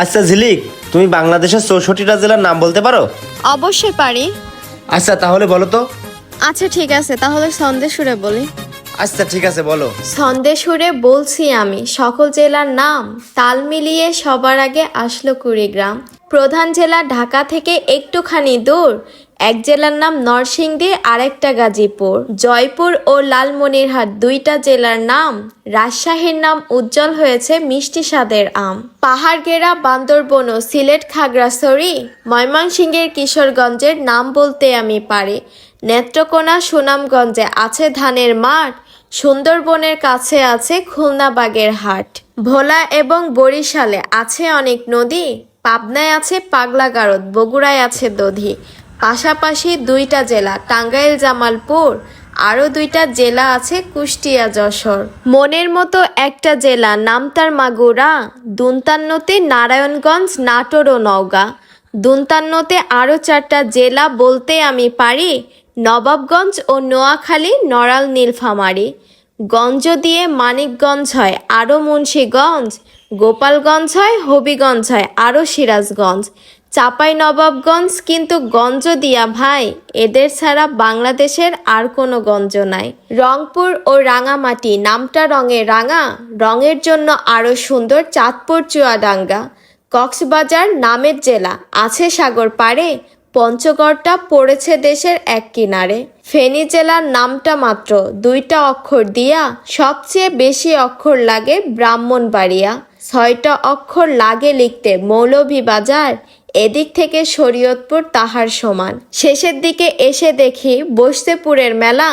আচ্ছা ঝিলিক তুমি বাংলাদেশের চৌষট্টিটা জেলার নাম বলতে পারো? অবশ্যই পারি। আচ্ছা তাহলে বলো তো। আচ্ছা ঠিক আছে তাহলে সন্দেশুরে বলি। আচ্ছা ঠিক আছে বলো। সন্দেশুরে বলছি আমি সকল জেলার নাম তাল মিলিয়ে সবার আগে আসলো কুড়িগ্রাম। প্রধান জেলা ঢাকা থেকে একটুখানি দূর এক জেলার নাম নরসিংদী, আরেকটা গাজীপুর। জয়পুর ও লালমনিরহাট দুইটা জেলার নাম, রাজশাহীর নাম উজ্জ্বল হয়েছে মিষ্টি স্বাদের আম। পাহাড় গেরা বান্দরবন ও সিলেট খাগড়াছড়ি, ময়মনসিংহের কিশোরগঞ্জের নাম বলতে আমি পারি। নেত্রকোনা, সুনামগঞ্জে আছে ধানের মাঠ, সুন্দরবনের কাছে আছে খুলনা বাগের হাট। ভোলা এবং বরিশালে আছে অনেক নদী, পাবনায় আছে পাগলা গারদ বগুড়ায় আছে দধি। পাশাপাশি দুইটা জেলা, টাঙ্গাইল, জামালপুর, আরও দুইটা জেলা আছে কুষ্টিয়া, যশোর। মনের মতো একটা জেলা নামতার মাগুরা, দুন্তান্নতে নারায়ণগঞ্জ, নাটোর ও নওগাঁ। দুন্তান্নতে আরও চারটা জেলা বলতে আমি পারি, নবাবগঞ্জ ও নোয়াখালী, নড়াল, নীলফামারী। গঞ্জ দিয়ে মানিকগঞ্জ হয়, আরও মুন্সীগঞ্জ, গোপালগঞ্জ হয়, হবিগঞ্জ হয়, আরও সিরাজগঞ্জ। চাপাই নবাবগঞ্জ কিন্তু গঞ্জ দিয়া ভাই, এদের ছাড়া বাংলাদেশের আর কোনো গঞ্জ নাই। রংপুর ও রাঙামাটি, নামটা রঙে রাঙা, রঙের জন্য আরও সুন্দর চাঁদপুর চুয়াডাঙ্গা। কক্সবাজার নামের জেলা, আছে সাগর পাড়ে, পঞ্চগড়টা পড়েছে দেশের এক কিনারে। ফেনী জেলার নামটা মাত্র, দুইটা অক্ষর দিয়া, সবচেয়ে বেশি অক্ষর লাগে ব্রাহ্মণবাড়িয়া। ছয়টা অক্ষর লাগে লিখতে, মৌলভীবাজার এদিক থেকে শরীয়তপুর তাহার সমান। শেষের দিকে এসে দেখি বসতেপুরের মেলা,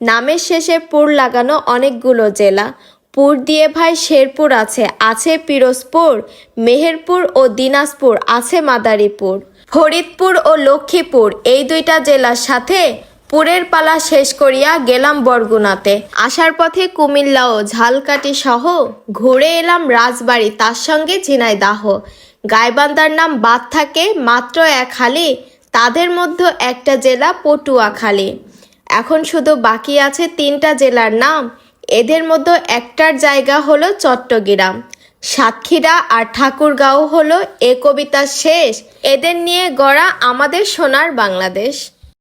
নামের শেষে পুর লাগানো অনেকগুলো জেলা। পুর দিয়ে ভাই শেরপুর আছে আছে পিরোজপুর, মেহেরপুর ও দিনাজপুর, আছে মাদারীপুর। ফরিদপুর ও লক্ষ্মীপুর, এই দুইটা জেলার সাথে পুরের পালা শেষ করিয়া গেলাম বরগুনাতে। আসার পথে কুমিল্লা ও ঝালকাঠি সহ ঘুরে এলাম রাজবাড়ি, তার সঙ্গে ঝিনাইদাহ। গাইবান্ধার নাম বাদ থাকে মাত্র এক হালি, তাদের মধ্যে একটা জেলা পটুয়াখালী। এখন শুধু বাকি আছে তিনটা জেলার নাম, এদের মধ্যে একটার জায়গা হলো চট্টগ্রাম। সাতক্ষীরা আর ঠাকুরগাঁও হলো এ কবিতার শেষ। এদের নিয়ে গড়া আমাদের সোনার বাংলাদেশ।